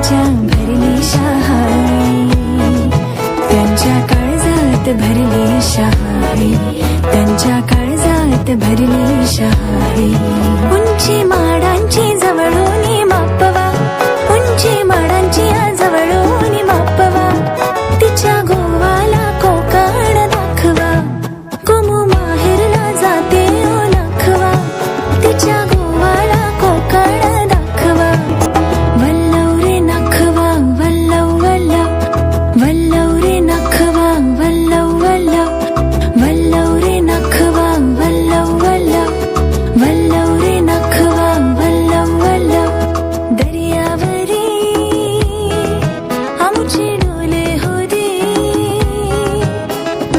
त्यांच्या भरली शहाई त्यांच्या काळजात भरली शहाई त्यांच्या काळजात भरली शहाई उंची ചിരുലേ